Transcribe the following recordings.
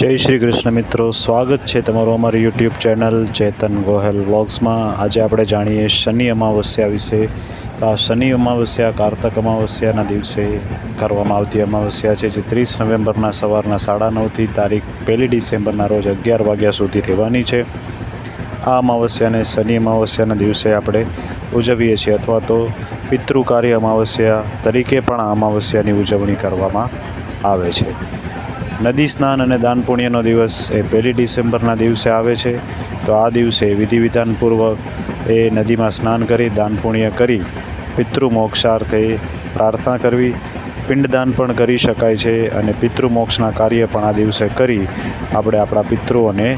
જય શ્રી કૃષ્ણ મિત્રો, સ્વાગત છે તમારું અમારી યુટ્યુબ ચેનલ ચેતન ગોહેલ વ્લોગ્સમાં. આજે આપણે જાણીએ શનિ અમાવસ્યા વિશે. તો આ શનિ અમાવસ્યા કારતક અમાવસ્યાના દિવસે કરવામાં આવતી અમાવસ્યા છે, જે ત્રીસ નવેમ્બરના સવારના સાડા નવથી તારીખ પહેલી ડિસેમ્બરના રોજ અગિયાર વાગ્યા સુધી રહેવાની છે. આ અમાવસ્યાને શનિ અમાવસ્યાના દિવસે આપણે ઉજવીએ છીએ અથવા તો પિતૃકાર્ય અમાવસ્યા તરીકે પણ આ અમાવસ્યાની ઉજવણી કરવામાં આવે છે. નદી સ્નાન અને દાન પુણ્યનો દિવસ એ પહેલી ડિસેમ્બરના દિવસે આવે છે. તો આ દિવસે વિધિ વિધાનપૂર્વક એ નદીમાં સ્નાન કરી, દાન પુણ્ય કરી પિતૃ મોક્ષાર્થે પ્રાર્થના કરવી, પિંડદાન પણ કરી શકાય છે અને પિતૃ મોક્ષના કાર્ય પણ આ દિવસે કરી આપણે આપણા પિતૃઓને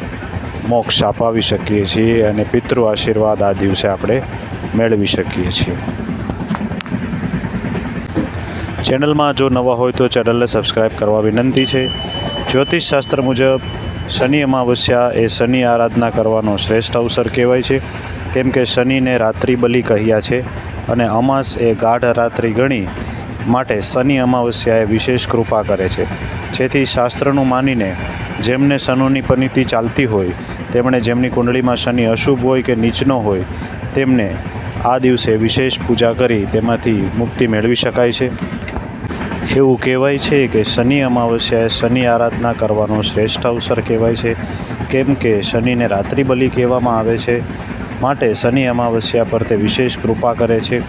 મોક્ષ અપાવી શકીએ છીએ અને પિતૃ આશીર્વાદ આ દિવસે આપણે મેળવી શકીએ છીએ. ચેનલમાં જો નવા હોય તો ચેનલને સબસ્ક્રાઈબ કરવા વિનંતી છે. જ્યોતિષશાસ્ત્ર મુજબ શનિ અમાવસ્યા એ શનિ આરાધના કરવાનો શ્રેષ્ઠ અવસર કહેવાય છે. કેમ કે શનિને રાત્રિ બલિ કહ્યા છે અને અમાસ એ ગાઢ રાત્રિ ગણી માટે શનિ અમાવસ્યાએ વિશેષ કૃપા કરે છે. જેથી શાસ્ત્રનું માનીને જેમને શનુની પનીતિ ચાલતી હોય, તેમણે જેમની કુંડળીમાં શનિ અશુભ હોય કે નીચનો હોય, તેમને આ દિવસે વિશેષ પૂજા કરી તેમાંથી મુક્તિ મેળવી શકાય છે. એવું કહેવાય છે કે શનિ અમાવસ્યાએ શનિ આરાધના કરવાનો શ્રેષ્ઠ અવસર કહેવાય છે. કેમ કે શનિને રાત્રિ બલિ કહેવામાં આવે છે. માટે શનિ અમાવસ્યા પર તે વિશેષ કૃપા કરે છે.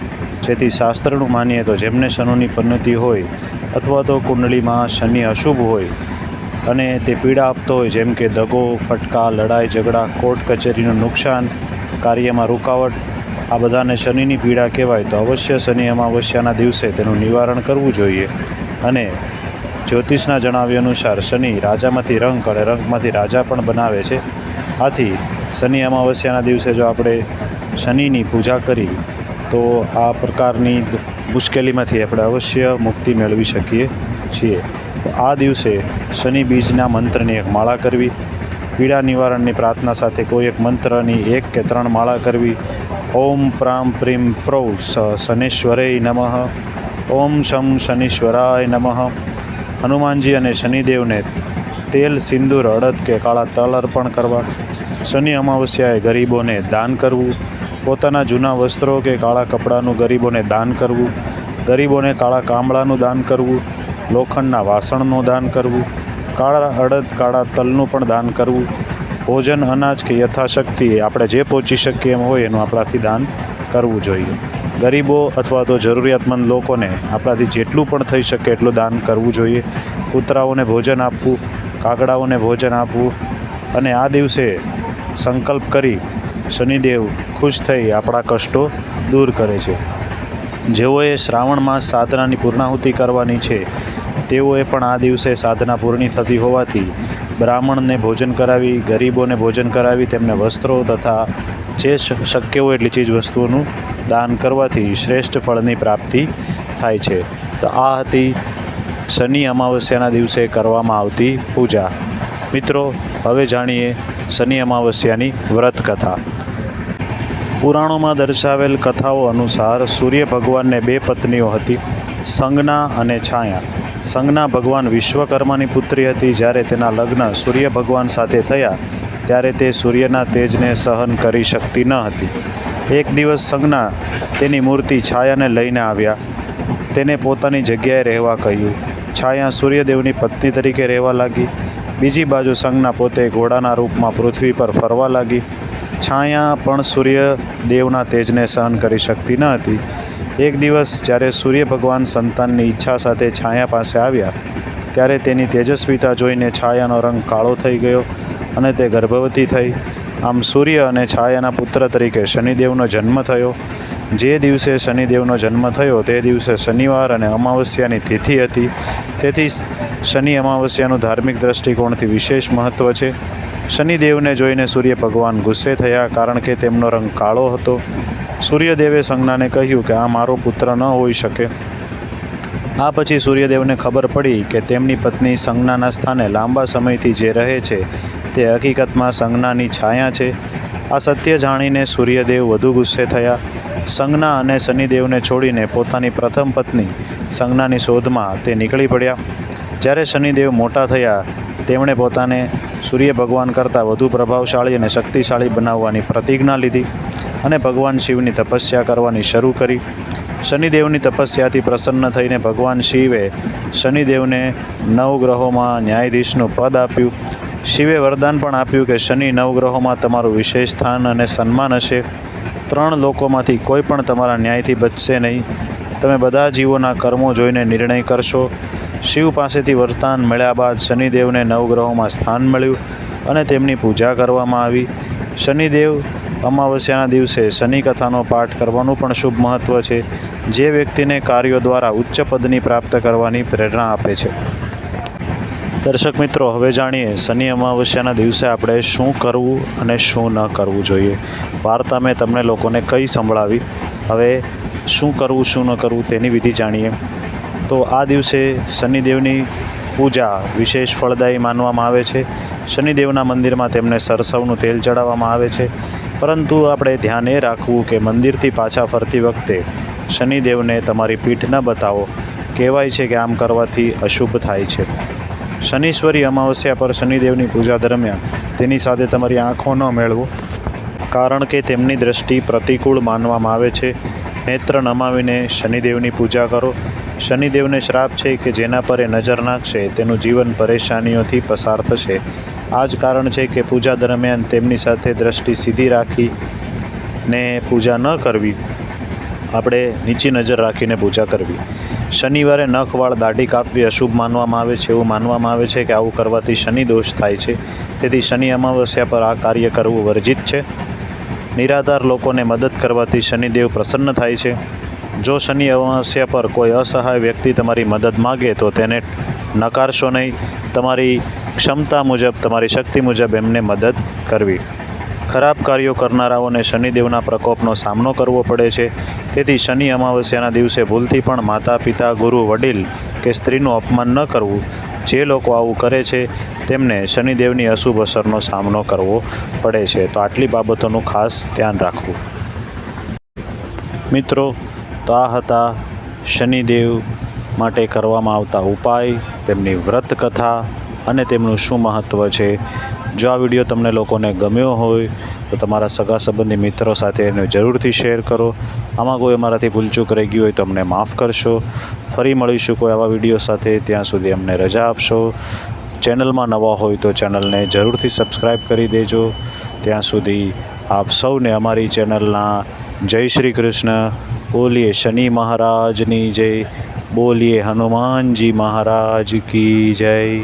જેથી શાસ્ત્રનું માનીએ તો જેમને શનુની પન્નતિ હોય અથવા તો કુંડળીમાં શનિ અશુભ હોય અને તે પીડા આપતો હોય, જેમ કે દગો, ફટકા, લડાઈ, ઝઘડા, કોર્ટ કચેરીનું નુકસાન, કાર્યમાં રૂકાવટ આ બધાને શનિની પીડા કહેવાય તો અવશ્ય શનિ અમાવસ્યાના દિવસે તેનું નિવારણ કરવું જોઈએ. અને જ્યોતિષના જણાવ્યા અનુસાર શનિ રાજામાંથી રંક અને રંકમાંથી રાજા પણ બનાવે છે. આથી શનિ અમાવસ્યાના દિવસે જો આપણે શનિની પૂજા કરી, તો આ પ્રકારની મુશ્કેલીમાંથી આપણે અવશ્ય મુક્તિ મેળવી શકીએ છીએ. તો આ દિવસે શનિ બીજના મંત્રની એક માળા કરવી, પીડા નિવારણની પ્રાર્થના સાથે કોઈ એક મંત્રની એક કે ત્રણ માળા કરવી ઓમ પ્રામ પ્રીમ પ્રૌ સ શનેશ્વરેય નમઃ ઓમ શમ શનીશ્વરાય નમઃ હનુમાનજી અને શનિદેવને તેલ, સિંદૂર, અડદ કે કાળા તલ અર્પણ કરવા, શનિ અમાવસ્યાએ ગરીબોને દાન કરવું, પોતાના જૂના વસ્ત્રો કે કાળા કપડાનું ગરીબોને દાન કરવું, ગરીબોને કાળા કામળાનું દાન કરવું, લોખંડના વાસણનું દાન કરવું, કાળા અડદ, કાળા તલનું પણ દાન કરવું ભોજન, અનાજ કે યથાશક્તિ આપણે જે પહોંચી શકીએ એમ હોય એનું આપણાથી દાન કરવું જોઈએ. ગરીબો અથવા તો જરૂરિયાતમંદ લોકોને આપણાથી જેટલું પણ થઈ શકે એટલું દાન કરવું જોઈએ. કૂતરાઓને ભોજન આપવું, કાગડાઓને ભોજન આપવું અને આ દિવસે સંકલ્પ કરી શનિદેવ ખુશ થઈ આપણા કષ્ટો દૂર કરે છે. જેઓએ શ્રાવણ માસ સાધનાની પૂર્ણાહુતિ કરવાની છે તેઓએ પણ આ દિવસે સાધના પૂર્ણી થતી હોવાથી બ્રાહ્મણને ભોજન કરાવી, ગરીબોને ભોજન કરાવી, તેમને વસ્ત્રો તથા જે શક્ય હોય એટલી ચીજ વસ્તુઓનું દાન કરવાથી શ્રેષ્ઠ ફળની પ્રાપ્તિ થાય છે. તો આ હતી શનિ અમાવસ્યાના દિવસે કરવામાં આવતી પૂજા. મિત્રો, હવે જાણીએ શનિ અમાવસ્યાની વ્રત કથા પુરાણોમાં દર્શાવેલ કથાઓ અનુસાર સૂર્ય ભગવાનને બે પત્નીઓ હતી, સંજ્ઞા અને છાયા. સંજ્ઞા ભગવાન વિશ્વકર્માની પુત્રી હતી. જ્યારે તેના લગ્ન સૂર્ય ભગવાન સાથે થયા, ત્યારે તે સૂર્યના તેજને સહન કરી શકતી ન હતી. એક દિવસ સંજ્ઞા તેની મૂર્તિ છાયાને લઈને આવ્યા. તેને પોતાની જગ્યાએ રહેવા કહ્યું. છાયા સૂર્યદેવની પત્ની તરીકે રહેવા લાગી. બીજી બાજુ સંજ્ઞા પોતે ઘોડાના રૂપમાં પૃથ્વી પર ફરવા લાગી. છાયા પણ સૂર્યદેવના તેજને સહન કરી શકતી ન હતી. એક દિવસ જ્યારે સૂર્ય ભગવાન સંતાનની ઈચ્છા સાથે છાયા પાસે આવ્યા, ત્યારે તેની તેજસ્વીતા જોઈને છાયાનો રંગ કાળો થઈ ગયો અને તે ગર્ભવતી થઈ. આમ સૂર્ય અને છાયાના પુત્ર તરીકે શનિદેવનો જન્મ થયો. જે દિવસે શનિદેવનો જન્મ થયો તે દિવસે શનિવાર અને અમાવસ્યાની તિથિ હતી. તેથી શનિ અમાવસ્યાનું ધાર્મિક દ્રષ્ટિકોણથી વિશેષ મહત્ત્વ છે. શનિદેવને જોઈને સૂર્ય ભગવાન ગુસ્સે થયા કારણ કે તેમનો રંગ કાળો હતો. સૂર્યદેવે સંજ્ઞાને કહ્યું કે આ મારો પુત્ર ન હોઈ શકે. આ પછી સૂર્યદેવને ખબર પડી કે તેમની પત્ની સંજ્ઞાના સ્થાને લાંબા સમયથી જે રહે છે તે હકીકતમાં સંજ્ઞાની છાયા છે. આ સત્ય જાણીને સૂર્યદેવ વધુ ગુસ્સે થયા. સંજ્ઞા અને શનિદેવને છોડીને પોતાની પ્રથમ પત્ની સંજ્ઞાની શોધમાં તે નીકળી પડ્યા. જ્યારે શનિદેવ મોટા થયા, તેમણે પોતાને સૂર્ય ભગવાન કરતાં વધુ પ્રભાવશાળી અને શક્તિશાળી બનાવવાની પ્રતિજ્ઞા લીધી અને ભગવાન શિવની તપસ્યા કરવાની શરૂ કરી. શનિદેવની તપસ્યાથી પ્રસન્ન થઈને ભગવાન શિવે શનિદેવને નવ ગ્રહોમાં ન્યાયાધીશનું પદ આપ્યું. શિવે વરદાન પણ આપ્યું કે શનિ નવગ્રહોમાં તમારું વિશેષ સ્થાન અને સન્માન હશે. ત્રણ લોકોમાંથી કોઈ પણ તમારા ન્યાયથી બચશે નહીં. તમે બધા જીવોના કર્મો જોઈને નિર્ણય કરશો. શિવ પાસેથી વરદાન મળ્યા બાદ શનિદેવને નવગ્રહોમાં સ્થાન મળ્યું અને તેમની પૂજા કરવામાં આવી. શનિદેવ અમાવસ્યાના દિવસે શનિ કથાનો પાઠ કરવાનું પણ શુભ મહત્ત્વ છે. જે વ્યક્તિને કાર્યો દ્વારા ઉચ્ચ પદની પ્રાપ્ત કરવાની પ્રેરણા આપે છે. દર્શક મિત્રો, હવે જાણીએ શનિ અમાવસ્યાના દિવસે આપણે શું કરવું અને શું ન કરવું જોઈએ. વાર્તા મેં તમને લોકોને કઈ સંભળાવી. હવે શું કરવું, શું ન કરવું તેની વિધિ જાણીએ. તો આ દિવસે શનિદેવની પૂજા વિશેષ ફળદાયી માનવામાં આવે છે. શનિદેવના મંદિરમાં તેમને સરસવનું તેલ ચડાવવામાં આવે છે. પરંતુ આપણે ધ્યાન એ રાખવું કે મંદિરથી પાછા ફરતી વખતે શનિદેવને તમારી પીઠ ન બતાવો. કહેવાય છે કે આમ કરવાથી અશુભ થાય છે. શનીશ્વરી અમાવસ્યા પર શનિદેવની પૂજા દરમિયાન તેની સાથે તમારી આંખો ન મેળવો, કારણ કે તેમની દ્રષ્ટિ પ્રતિકૂળ માનવામાં આવે છે. નેત્ર નમાવીને શનિદેવની પૂજા કરો. શનિદેવને શ્રાપ છે કે જેના પર એ નજર નાખશે, તેનું જીવન પરેશાનીઓથી પસાર થશે. આ જ કારણ છે કે પૂજા દરમિયાન તેમની સાથે દ્રષ્ટિ સીધી રાખી ને પૂજા ન કરવી. આપણે નીચી નજર રાખીને પૂજા કરવી. શનિવારે નખવાળ દાઢી કાપવી અશુભ માનવામાં આવે છે એવું માનવામાં આવે છે કે આવું કરવાથી શનિ દોષ થાય છે. તેથી શનિ અમાવસ્યા પર આ કાર્ય કરવું વર્જિત છે. નિરાધાર લોકોને મદદ કરવાથી શનિદેવ પ્રસન્ન થાય છે. જો શનિ અમાવસ્યા પર કોઈ અસહાય વ્યક્તિ તમારી મદદ માગે તો તેને નકારશો નહીં. તમારી ક્ષમતા મુજબ, તમારી શક્તિ મુજબ એમને મદદ કરવી. ખરાબ કાર્યો કરનારાઓને શનિદેવના પ્રકોપનો સામનો કરવો પડે છે. તેથી શનિ અમાવસ્યાના દિવસે ભૂલથી પણ માતા, પિતા, ગુરુ, વડીલ કે સ્ત્રીનું અપમાન ન કરવું. જે લોકો આવું કરે છે, તેમને શનિદેવની અશુભ અસરનો સામનો કરવો પડે છે. તો આટલી બાબતોનું ખાસ ધ્યાન રાખવું. મિત્રો, તો આ હતા શનિદેવ માટે કરવામાં આવતા ઉપાય, તેમની વ્રત કથા અને તેમનું શું મહત્ત્વ છે? જો આ વીડિયો તમને લોકોને ગમ્યો હોય, તો તમારા સગા સંબંધી મિત્રો સાથે એને જરૂરથી શેર કરો. આમાં કોઈ અમારાથી ભૂલચૂક રહી ગયું હોય તો અમને માફ કરશો. ફરી મળીશું કોઈ આવા વીડિયો સાથે. ત્યાં સુધી અમને રજા આપશો. ચેનલમાં નવા હોય તો ચેનલને જરૂરથી સબસ્ક્રાઈબ કરી દેજો. ત્યાં સુધી આપ સૌને અમારી ચેનલના જય શ્રી કૃષ્ણ. બોલીએ શનિ મહારાજની જય. બોલીએ હનુમાનજી મહારાજ કી જય.